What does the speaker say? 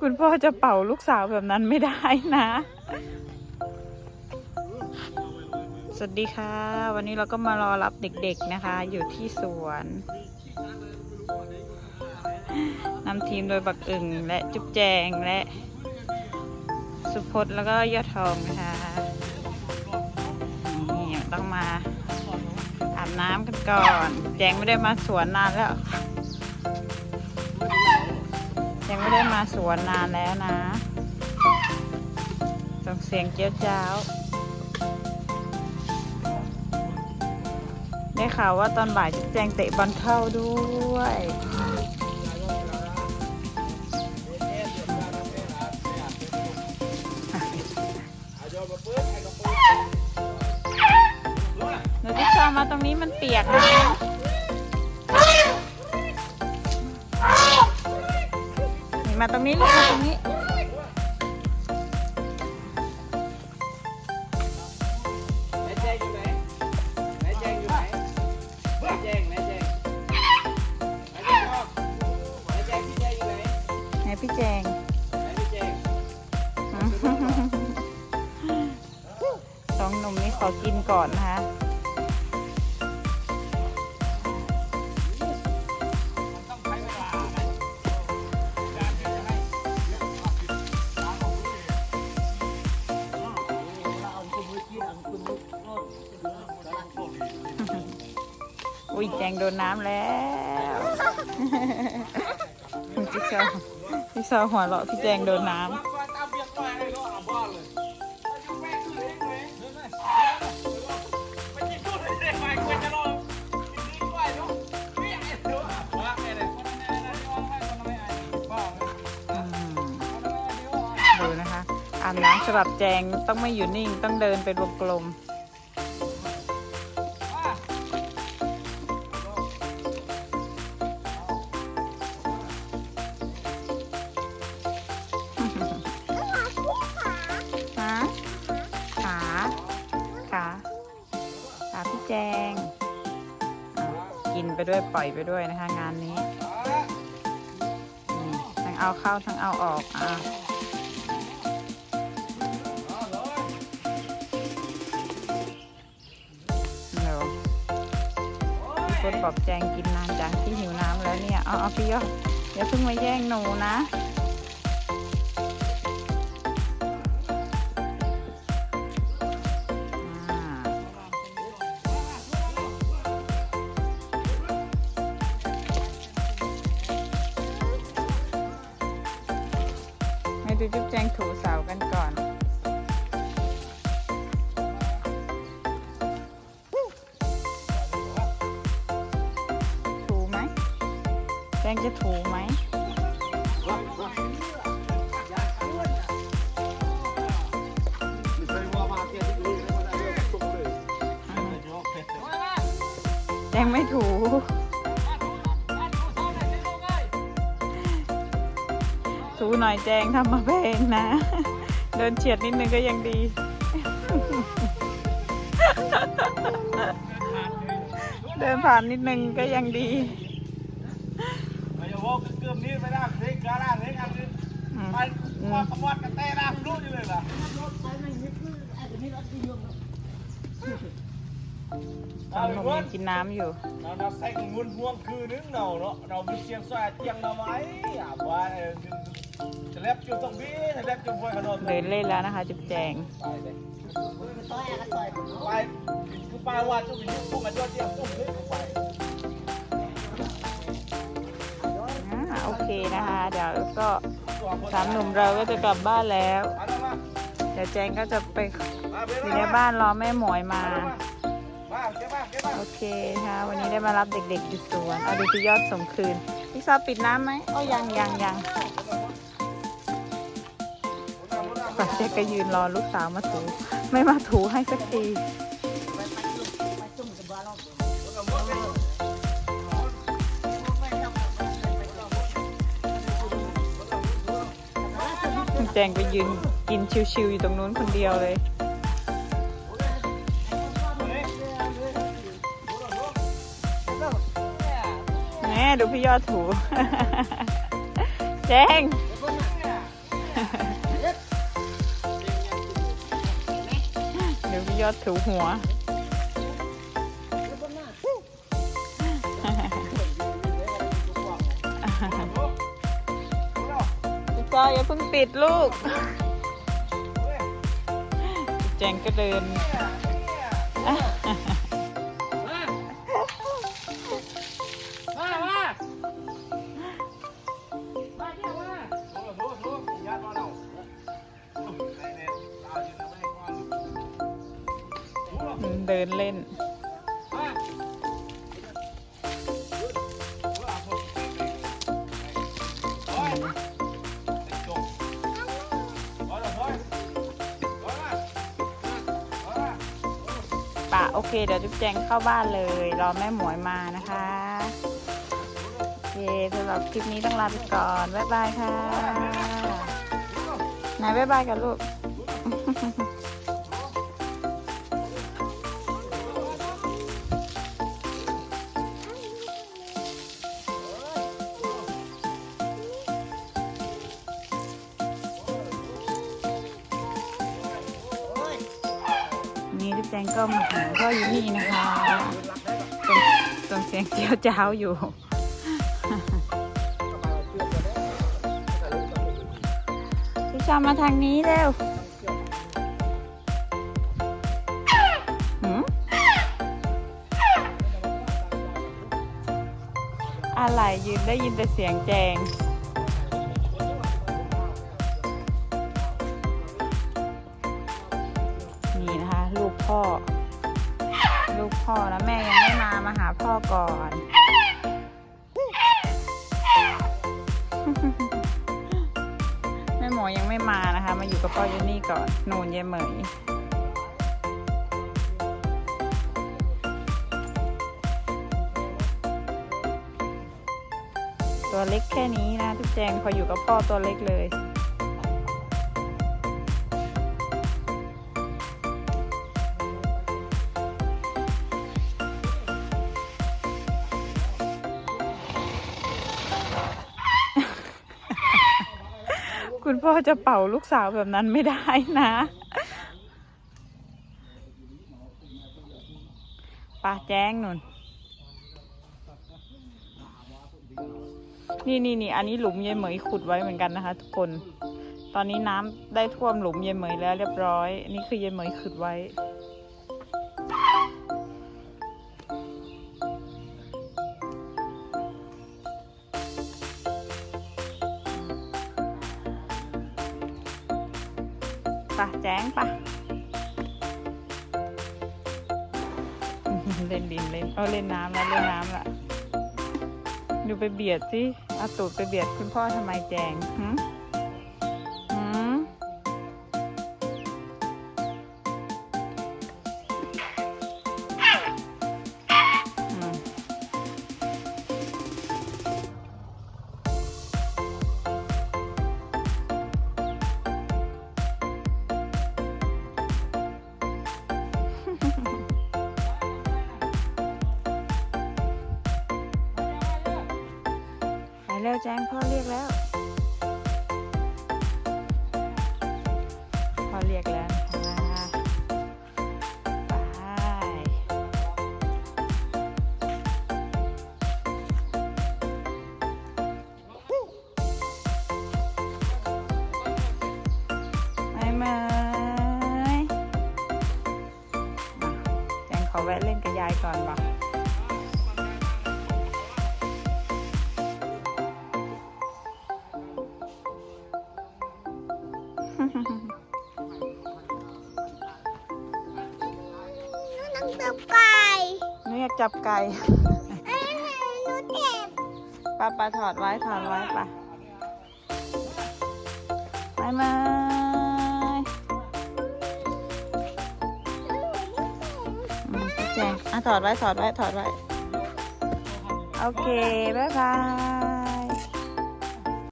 คุณพ่อจะเป่าลูกสาวแบบนั้นไม่ได้นะ สวัสดีค่ะ วันนี้เราก็มารอรับเด็กๆนะคะ อยู่ที่สวนนำทีมโดยบักอึ่งและจุ๊บแจงและ สุพจน์แล้วก็ยอดทองนะคะนี่ต้องมาอาบน้ำกันก่อน แจงไม่ได้มาสวนนานแล้ว แจงไม่ได้มาสวนนานแล้วนะส่งเสียงเจี๊ยวจ้าว ได้ข่าวว่าตอนบ่ายจุ๊บแจงเตะบอลเข้าด้วยหนูที่ชอบมาตรงนี้มันเปียกนะ มาตรงนี้ลูกมาตรงนี้ไหนแจงอยู่ไหนไหนแจงอยู่ไหนไหนแจงไหนแจงไหนแจงพ่อไหนแจงพี่แจงอยู่ไหนไหนพี่แจงไหนพี่แจงสองหนุ่มนี่ขอกินก่อนนะคะ อุ้ยแจงโดนน้ำแล้วพี่ชอบพี่ชอบหัวเราะพี่แจงโดนน้ว่าตามเบียร์ไปเลยก็เอาบ้านเลยอยู่แม่คือเองเลยเดินไหมไปยิงกูเลยได้ไหมกูจะรอยิงไปดูไม่ไอ้ตัวว่าไงเลยคนนั้นไม่ได้ยอมให้คนนั้นไม่ไอ้บ้าเลยำอืมคนนั้นไม่ได้ยอมดูนะคะอาบน้ำสำหรับแจงต้องไม่อยู่นิ่งต้องเดินเป็นวงกลม กินไปด้วยปล่อยไปด้วยนะคะงานนี้นี่ทั้งเอาเข้าทั้งเอาออกอะเดี๋ยวคนปอบแจงกินนานจังที่หิวน้ำแล้วเนี่ย เอาเอาพี่ยออย่าเพิ่งมาแย่งหนูนะ ดูจุ๊บแจงถูเสากันก่อน ถูไหม แจงจะถูไหมแจงไม่ถู หน่อยแจงทำมาเพลงนะ เดินเฉียดนิดนึงก็ยังดี เดินผ่านนิดนึงก็ยังดีอย่าว่าเกือบนี้ไม่ ได้เด็กกาล่างเด็กอันนี้อืมไปว่าขมวดกันเต้นะรู้อยู่เลยล่ะสองหนุ่มยังกินน้ำอยู่ เราเราใส่งุนห่วงคือนึงเนาะเนาะเรามีเชียงสายเตียงเราไหมอะว่าจะเล็บจุดตรงนี้จะเล็บจุดบนขนมเดินเล่นแล้วนะคะ จุ๊บแจงไปเลยไปคือป้าว่าจุดนี้พวกมันยอดเยี่ยมตุ้มเลยไปอ่าโอเคนะคะ เดี๋ยวก็สามหนุ่มเราก็จะกลับบ้านแล้วมาแล้วมาเดี๋ยวแจงก็จะไปมาเบอยู่ในบ้านรอแม่หมวยมา โอเคค่ะ วันนี้ได้มารับเด็กๆอยู่สวน เอาดูพี่ยอดส่งคืน พี่ซอปิดน้ำไหมโอ้ยังยังยังป้าเจ๊ก็ยืนรอลูกสาวมาถู ไม่มาถูให้สักทีแจงไปยืนกินชิวๆอยู่ตรงนู้นคนเดียวเลย ดูพี่ยอดถู แจ้งดี๋ยวพี่ยอดถูหัว พี่จอยอย่าเพิ่งปิดลูก แจงก็เดินาโอ้ยมาป่ะโอเค เดี๋ยวจุ๊บแจงเข้าบ้านเลย รอแม่หมวยมานะคะโอเคสำหรับคลิปนี้ต้องลาไปก่อน บ๊ายบายค่ะไหนบ๊ายบายกันลูก แจงก็มาหาพ่ออยู่นี่นะคะส่งส่งเสียงเจียวจ้าวอยู่พี่ชามาทางนี้เร็วหืมอะไรยืนได้ยินแต่เสียงแจง พ่อก่อนแม่หมอยังไม่มานะคะ มาอยู่กับพ่อยูนี่ก่อนนูนเยเหมยตัวเล็กแค่นี้นะทุกแจงพออยู่กับพ่อตัวเล็กเลย คุณพ่อจะเป่าลูกสาวแบบนั้นไม่ได้นะป้าแจ้งนุ่น นี่นี่นี่อันนี้หลุมยายเหมยขุดไว้เหมือนกันนะคะ ทุกคน ตอนนี้น้ำได้ท่วมหลุมยายเหมยแล้วเรียบร้อยอันนี้คือยายเหมยขุดไว้ ปะแจ้งปะเล่นดินเล่นเอาเล่นน้ำแล้วเล่นน้ำละดูไปเบียดสิอาตูดไปเบียดคุณพ่อทำไมแจงหื ไปเร็วแจ้งพ่อเรียกแล้ว พ่อเรียกแล้วนะคะไปไม่ไม่แจงขอแวะเล่นกับยายก่อนบ่ จับไก่เอ้ยหนูเจ็บป้าป้าถอดไว้ถอดไว้ป่ะไปมาอืมพี่แจงอะถอดไว้ถอดไว้ถอดไว้ โอเค บ๊ายบาย